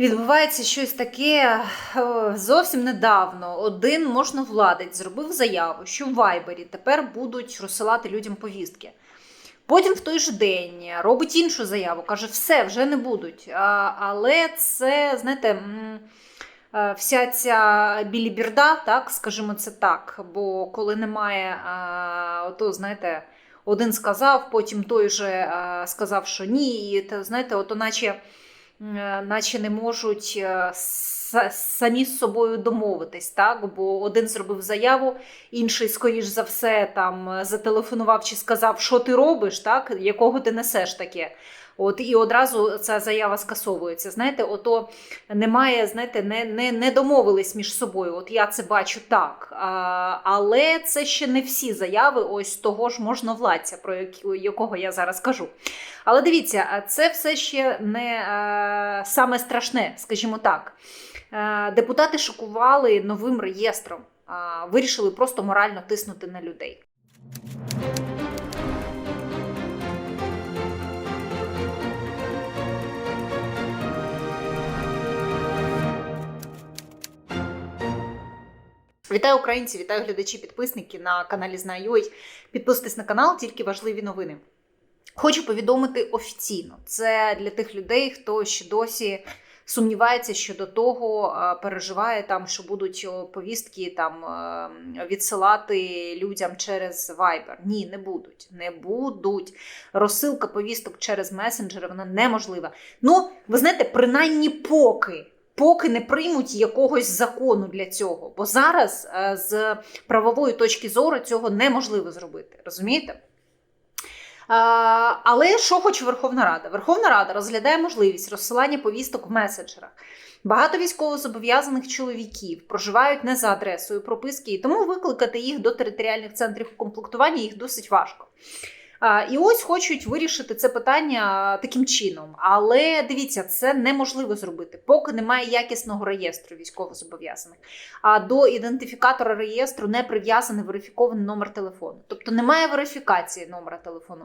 Відбувається щось таке е, зовсім недавно. Один можновладець зробив заяву, що в Вайбері тепер будуть розсилати людям повістки. Потім в той же день робить іншу заяву, каже, все, вже не будуть. А, але це, знаєте, е, вся ця білібірда, так, скажімо це так. Бо коли немає, а, ото, знаєте, один сказав, потім той же а, сказав, що ні, і те, знаєте, ото наче е, наче не можуть е, самі з собою домовитись, так? Бо один зробив заяву, інший, скоріш за все, там е, зателефонував чи сказав, що ти робиш, так? якого ти несеш таке. От і одразу ця заява скасовується. Знаєте, ото немає, знаєте, не, не, не домовились між собою. От я це бачу так. А, але це ще не всі заяви, ось того ж можновладця, про якого я зараз кажу. Але дивіться, це все ще не е, саме страшне, скажімо так. Е, депутати шокували новим реєстром, е, вирішили просто морально тиснути на людей. Вітаю українці, вітаю глядачі, підписники на каналі Знаю.ua. Підписуйтесь на канал, тільки важливі новини. Хочу повідомити офіційно. Це для тих людей, хто ще досі сумнівається щодо того, переживає там, що будуть повістки там е, відсилати людям через Viber. Ні, не будуть. Не будуть. Розсилка повісток через месенджери вона неможлива. Ну, ви знаєте, принаймні поки. Поки не приймуть якогось закону для цього, бо зараз е, з правової точки зору цього неможливо зробити. Розумієте? Е, Але що хоче Верховна Рада? Верховна Рада розглядає можливість розсилання повісток в месенджерах. Багато військовозобов'язаних чоловіків проживають не за адресою прописки, і тому викликати їх до територіальних центрів комплектування їх досить важко. І ось хочуть вирішити це питання таким чином. Але дивіться, це неможливо зробити, поки немає якісного реєстру військовозобов'язаних. А до ідентифікатора реєстру не прив'язаний верифікований номер телефону. Тобто немає верифікації номера телефону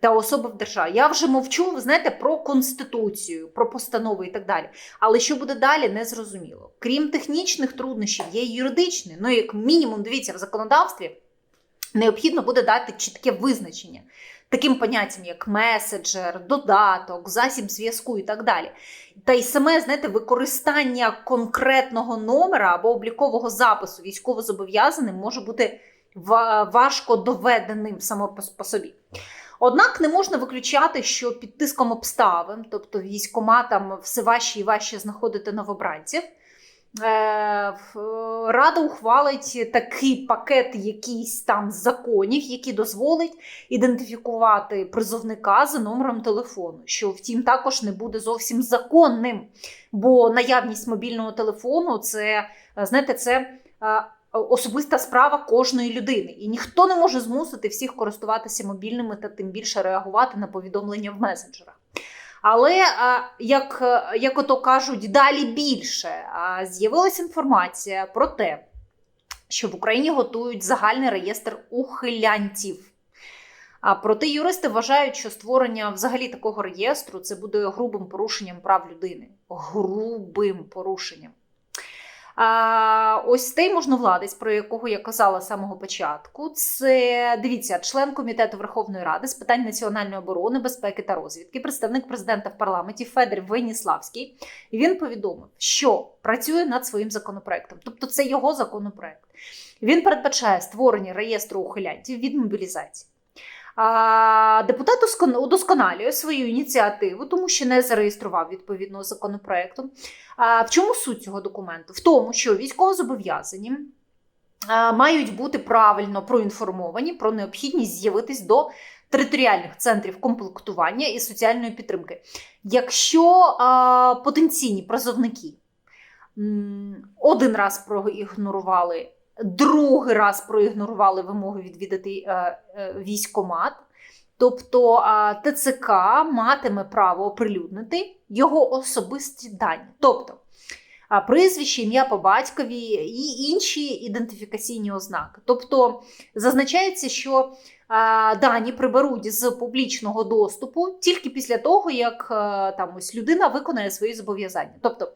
та особи в державі. Я вже мовчу, ви знаєте, про конституцію, про постанови і так далі. Але що буде далі, не зрозуміло. Крім технічних труднощів, є юридичні. Ну, як мінімум, дивіться, в законодавстві необхідно буде дати чітке визначення таким поняттям, як меседжер, додаток, засіб зв'язку і так далі. Та й саме, знаєте, використання конкретного номера або облікового запису військовозобов'язаним може бути важко доведеним само по- собі. Однак не можна виключати, що під тиском обставин, тобто військоматам все важче і важче знаходити новобранців, Рада ухвалить такий пакет якийсь там законів, який дозволить ідентифікувати призовника за номером телефону, що втім також не буде зовсім законним, бо наявність мобільного телефону це е, знаєте, це е, особиста справа кожної людини, і ніхто не може змусити всіх користуватися мобільними та тим більше реагувати на повідомлення в месенджерах. Але як, е, як ото кажуть, далі більше з'явилася інформація про те, що в Україні готують загальний реєстр ухилянців. А проте юристи вважають, що створення взагалі такого реєстру це буде грубим порушенням прав людини. Грубим порушенням. Ось цей можновладець, про якого я казала з самого початку, це дивіться, член комітету Верховної Ради з питань національної оборони, безпеки та розвідки, представник президента в парламенті Федір Веніславський. Він повідомив, що працює над своїм законопроектом, тобто це його законопроект. Він передбачає створення реєстру ухилянтів від мобілізації. Депутат удосконалює свою ініціативу, тому що не зареєстрував відповідного законопроекту. В чому суть цього документу? В тому, що військовозобов'язані мають бути правильно проінформовані про необхідність з'явитись до територіальних центрів комплектування і соціальної підтримки. Якщо потенційні призовники один раз проігнорували, другий раз проігнорували вимоги відвідати е, е, військомат, тобто ТЦК матиме право оприлюднити його особисті дані. Тобто прізвище, ім'я по батькові і інші ідентифікаційні ознаки. Тобто зазначається, що дані приберуть з публічного доступу тільки після того, як там ось людина виконає свої зобов'язання. Тобто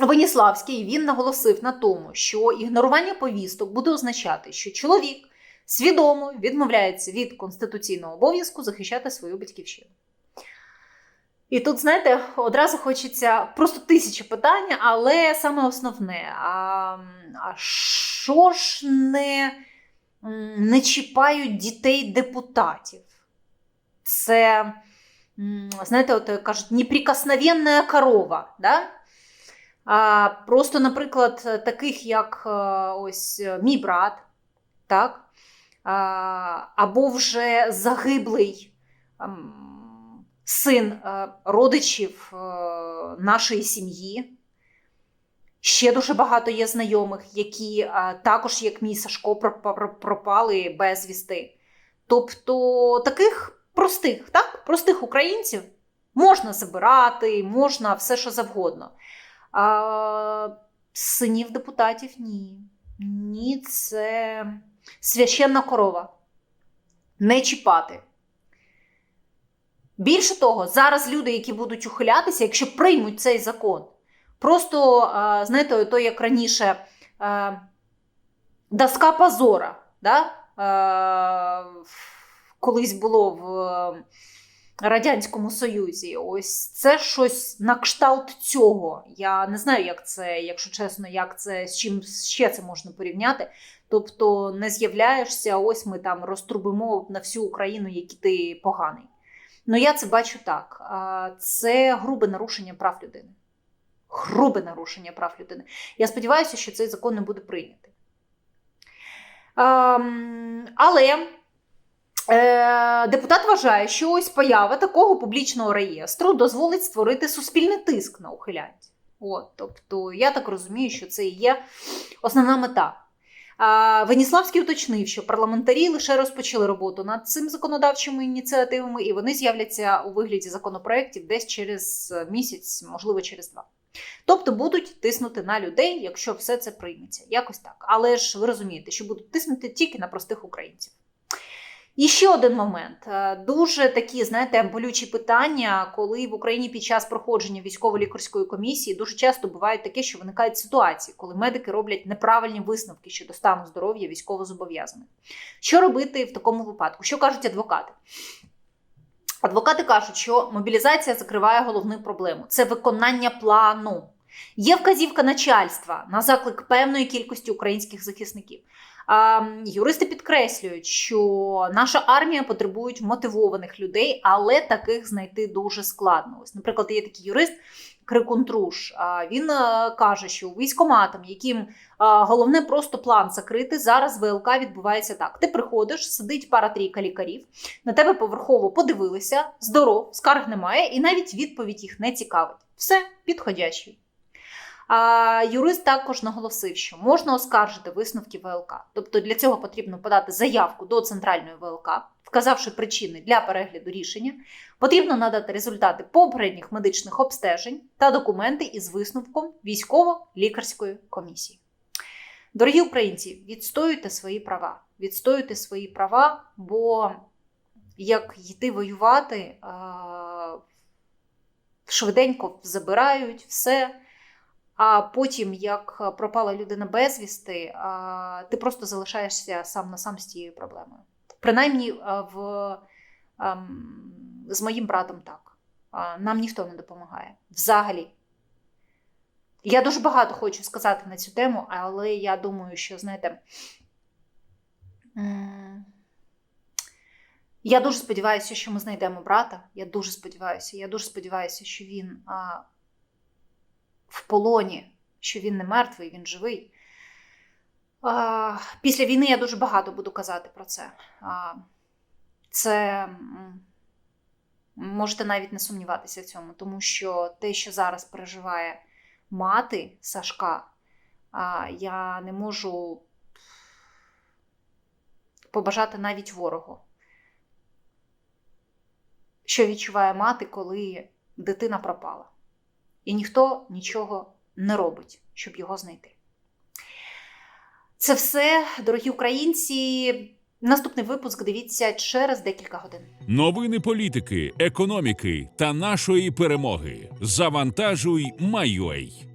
Веніславський він наголосив на тому, що ігнорування повісток буде означати, що чоловік свідомо відмовляється від конституційного обов'язку захищати свою батьківщину. І тут, знаєте, одразу хочеться просто тисячі питань, але саме основне: а, а що ж не, не чіпають дітей депутатів? Це, знаєте, от кажуть, неприкосновенна корова. Да? А, Просто, наприклад, таких, як е, ось е, мій брат, так? А, або вже загиблий ем, син е, родичів нашої сім'ї. Ще дуже багато є знайомих, які також, як мій Сашко, проп- проп- пропали безвісти. Тобто таких простих, так? простих українців можна забирати, можна все, що завгодно. А синів депутатів ні. Ні, це священна корова. Не чіпати. Більше того, зараз люди, які будуть ухилятися, якщо приймуть цей закон, просто, знаєте, то як раніше доска позора, да? колись було в Радянському Союзі. Ось це щось на кшталт цього. Я не знаю, як це, якщо чесно, як це з чим ще це можна порівняти. Тобто не з'являєшся, ось ми там розтрубимо на всю Україну, який ти поганий. Ну я це бачу так. Це грубе нарушення прав людини. Грубе нарушення прав людини. Я сподіваюся, що цей закон не буде прийнятий. Але. Е, Депутат вважає, що ось поява такого публічного реєстру дозволить створити суспільний тиск на ухилянців. От, тобто, я так розумію, що це і є основна мета. Веніславський уточнив, що парламентарі лише розпочали роботу над цим законодавчими ініціативами, і вони з'являться у вигляді законопроєктів десь через місяць, можливо, через два. Тобто будуть тиснути на людей, якщо все це прийметься. Якось так. Але ж ви розумієте, що будуть тиснути тільки на простих українців. І ще один момент. Е, Дуже такі, знаєте, болючі питання, коли в Україні під час проходження військово-лікарської комісії дуже часто бувають таке, що виникають ситуації, коли медики роблять неправильні висновки щодо стану здоров'я військовозобов'язаних. Що робити в такому випадку? Що кажуть адвокати? Адвокати кажуть, що мобілізація закриває головну проблему це виконання плану. Є вказівка начальства на заклик певної кількості українських захисників. Юристи підкреслюють, що наша армія потребує мотивованих людей, але таких знайти дуже складно. Ось, наприклад, є такий юрист Крикун Труш. а, Він каже, що військоматам, яким головне просто план закрити, зараз ВЛК відбувається так: ти приходиш, сидить пара-трійка лікарів, на тебе поверхово подивилися, здоров, скарг немає, і навіть відповідь їх не цікавить. Все підходящий. Юрист також наголосив, що можна оскаржити висновки ВЛК. Тобто для цього потрібно подати заявку до центральної ВЛК, вказавши причини для перегляду рішення. Потрібно надати результати попередніх медичних обстежень та документи із висновком військово-лікарської комісії. Дорогі українці, відстоюйте свої права. Відстоюйте свої права, бо як йти воювати, швиденько забирають все. А потім, як пропала людина безвісти, ти просто залишаєшся сам на сам з тією проблемою. Принаймні, в, з моїм братом так. Нам ніхто не допомагає. Взагалі. Я дуже багато хочу сказати на цю тему, але я думаю, що, знаєте, я дуже сподіваюся, що ми знайдемо брата. Я дуже сподіваюся, я дуже сподіваюся, що він в полоні, що він не мертвий, він живий. Після війни я дуже багато буду казати про це. Це можете навіть не сумніватися в цьому, тому що те, що зараз переживає мати Сашка, я не можу побажати навіть ворогу. Що відчуває мати, коли дитина пропала? І ніхто нічого не робить, щоб його знайти. Це все, дорогі українці. Наступний випуск дивіться через декілька годин. Новини політики, економіки та нашої перемоги. Завантажуй, Майой.